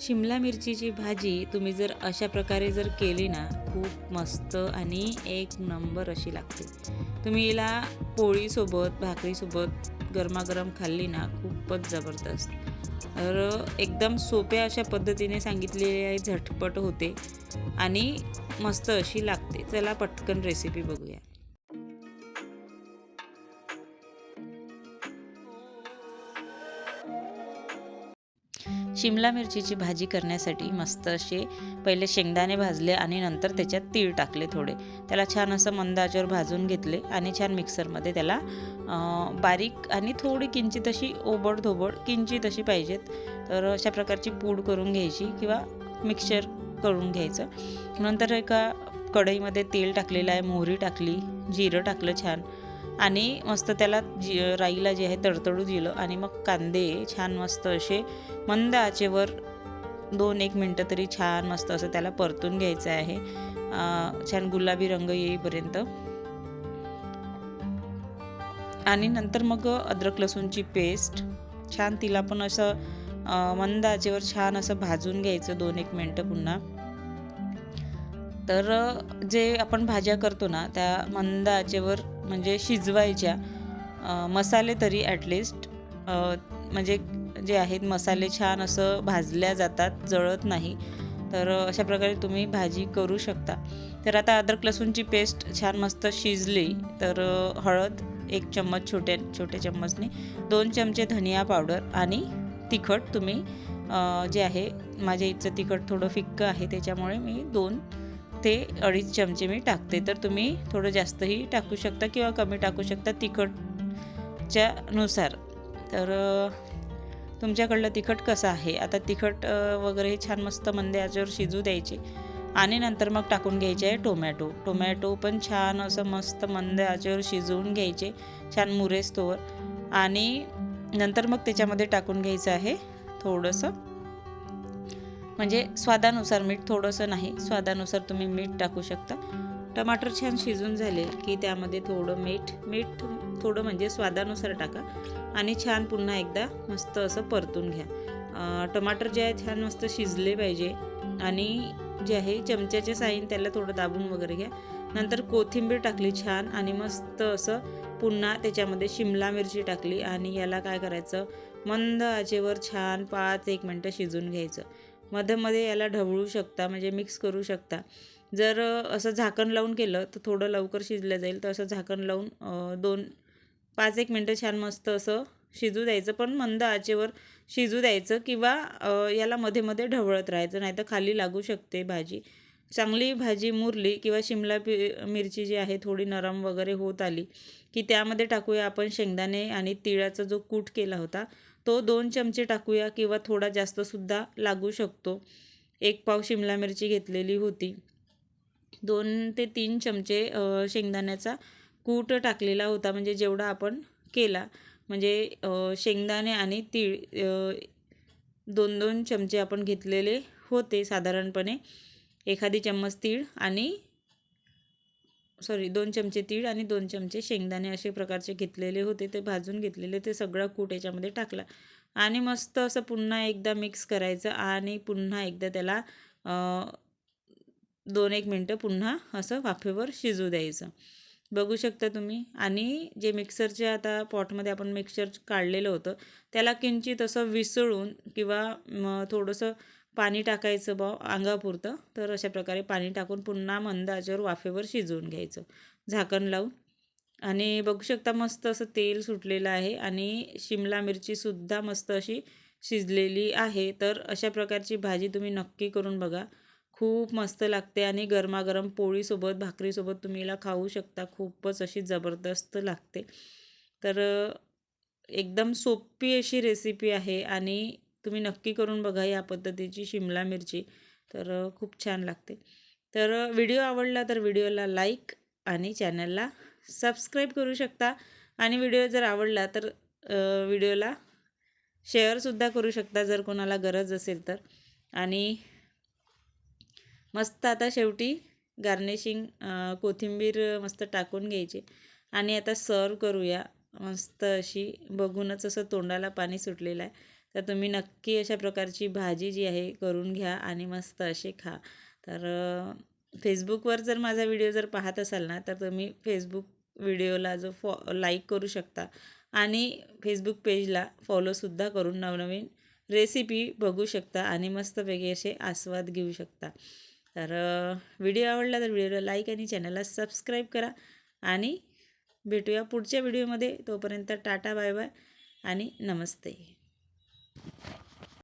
शिमला मिरचीची भाजी तुम्ही जर अशा प्रकारे जर केली ना खूप मस्त आणि एक नंबर अशी लागते. तुम्ही हिला पोळीसोबत भाकरीसोबत गरमागरम खाल्ली ना खूपच जबरदस्त. तर एकदम सोप्या अशा पद्धतीने सांगितलेली आहे झटपट होते आणि मस्त अशी लागते. चला पटकन रेसिपी बघूया. शिमला मिरचीची भाजी करण्यासाठी मस्त असे पहिले शेंगदाणे भाजले आणि नंतर त्याच्यात तीळ टाकले थोडे. त्याला छान असं मंद भाजून घेतले आणि छान मिक्सरमध्ये त्याला बारीक आणि थोडी किंचित अशी ओबड धोबड किंचित अशी पाहिजेत तर अशा प्रकारची पूड करून घ्यायची किंवा मिक्सर करून घ्यायचं. नंतर एका कढईमध्ये तेल टाकलेलं आहे मोहरी टाकली जिरं टाकलं छान. आणि मस्त त्याला जी राईला जे आहे तडतडू दिलं आणि मग कांदे छान मस्त असे मंद आचेवर दोन एक मिनटं तरी छान मस्त असं त्याला परतून घ्यायचं आहे. छान गुलाबी रंग येईपर्यंत. आणि नंतर मग अद्रक लसूणची पेस्ट. छान तिला पण असं मंद आचेवर छान असं भाजून घ्यायचं दोन एक मिनटं पुन्हा. तर जे आपण भाज्या करतो ना त्या मंद आचेवर म्हणजे शिजवायच्या. मसाले तरी ॲटलिस्ट म्हणजे जे आहेत मसाले छान असं भाजल्या जातात जळत नाही. तर अशा प्रकारे तुम्ही भाजी करू शकता. तर आता अद्रक लसूणची पेस्ट छान मस्त शिजली तर हळद एक चम्मच छोट्या छोट्या चम्मचने दोन चमचे धनिया पावडर आणि तिखट तुम्ही जे आहे माझ्या इथचं तिखट थोडं फिक्कं आहे त्याच्यामुळे मी दोन ते अडीच चमचे मी टाकते. तर तुम्ही थोडं जास्तही टाकू शकता किंवा कमी टाकू शकता तिखटच्या नुसार. तर तुमच्याकडलं तिखट कसं आहे? आता तिखट वगैरे हे छान मस्त मंदे याच्यावर शिजू द्यायचे आणि नंतर मग टाकून घ्यायचे आहे टोमॅटो. टोमॅटो पण छान असं मस्त मंद आचेवर शिजवून घ्यायचे छान मुरेस्तोवर. आणि नंतर मग त्याच्यामध्ये टाकून घ्यायचं आहे थोडंसं म्हणजे स्वादानुसार मीठ थोडंसं नाही स्वादानुसार तुम्ही मीठ टाकू शकता. टमाटर छान शिजून झाले की त्यामध्ये थोडं मीठ मीठ थोडं म्हणजे स्वादानुसार टाका आणि छान पुन्हा एकदा मस्त असं परतून घ्या. टमाटर जे आहे छान मस्त शिजले पाहिजे आणि जे आहे चमच्याच्या साईन त्याला थोडं दाबून वगैरे घ्या. नंतर कोथिंबीर टाकली छान आणि मस्त असं पुन्हा त्याच्यामध्ये शिमला मिरची टाकली आणि याला काय करायचं? मंद आचेवर छान पाच एक मिनटं शिजून घ्यायचं. मध्ये मध्ये याला ढवळू शकता म्हणजे मिक्स करू शकता. जर असं झाकण लावून केलं तर थोडं लवकर शिजलं जाईल. तर असं झाकण लावून दोन पाच एक मिनटं छान मस्त असं शिजू द्यायचं. पण मंद आचेवर शिजू द्यायचं किंवा याला मध्ये मध्ये ढवळत राहायचं. नाही तर खाली लागू शकते भाजी. चांगली भाजी मुरली किंवा शिमला पि मिरची जी आहे थोडी नरम वगैरे होत आली की त्यामध्ये टाकूया आपण शेंगदाणे आणि तिळाचा जो कूट केला होता तो दोन चमचे टाकूया किंवा थोडा जास्तसुद्धा लागू शकतो. एक पाव शिमला मिरची घेतलेली होती. दोन ते तीन चमचे शेंगदाण्याचा कूट टाकलेला होता म्हणजे जेवढा आपण केला. म्हणजे शेंगदाणे आणि तीळ दोन दोन चमचे आपण घेतलेले होते साधारणपणे. एखादी चम्मच तीळ आणि सॉरी दोन चमचे तीळ आणि दोन चमचे शेंगदाणे असे प्रकारचे घेतलेले होते. ते भाजून घेतलेले ते सगळं कूट याच्यामध्ये टाकला. आणि मस्त असं पुन्हा एकदा मिक्स करायचं आणि पुन्हा एकदा त्याला दोन एक मिनटं पुन्हा असं वाफेवर शिजू द्यायचं. बघू शकता तुम्ही. आणि जे मिक्सरचे आता पॉटमध्ये आपण मिक्सर काढलेलं होतं त्याला किंचित असं विसळून किंवा थोडंसं पाणी टाकायचं बा अंगापुरतं. तर अशा प्रकारे पाणी टाकून पुन्हा मंद आचेवर वाफेवर शिजवून घ्यायचं. झाकण लावून. आणि बघू शकता मस्त असं तेल सुटलेलं आहे आणि शिमला मिरचीसुद्धा मस्त अशी शिजलेली आहे. तर अशा प्रकारची भाजी तुम्ही नक्की करून बघा. खूप मस्त लागते आणि गरमागरम पोळीसोबत भाकरीसोबत तुम्ही हिला खाऊ शकता. खूपच अशी जबरदस्त लागते. तर एकदम सोपी अशी रेसिपी आहे आणि तुम्ही नक्की करून बघा या पद्धतीची शिमला मिरची. तर खूप छान लागते. तर व्हिडिओ आवडला तर व्हिडिओला लाईक आणि चॅनलला सबस्क्राईब करू शकता. आणि व्हिडिओ जर आवडला तर व्हिडिओला शेअरसुद्धा करू शकता जर कोणाला गरज असेल तर. आणि मस्त आता शेवटी गार्निशिंग कोथिंबीर मस्त टाकून घ्यायची. आणि आता सर्व करूया. मस्त अशी बघूनच असं तोंडाला पाणी सुटलेलं आहे. तर तुम्ही नक्की अशा प्रकारची भाजी जी आहे करून घ्या आणि मस्त असे खा. तर फेसबुकवर जर माझा व्हिडिओ जर पाहत असाल ना तर तुम्ही फेसबुक व्हिडिओला जो फॉ लाईक करू शकता. आणि फेसबुक पेजला फॉलोसुद्धा करून नवनवीन रेसिपी बघू शकता आणि मस्तपैकी असे आस्वाद घेऊ शकता. तर व्हिडिओ आवडला तर व्हिडिओला लाईक आणि चॅनलला सबस्क्राईब करा आणि भेटूया पुढच्या व्हिडिओमध्ये. तोपर्यंत टाटा बाय बाय आणि नमस्ते.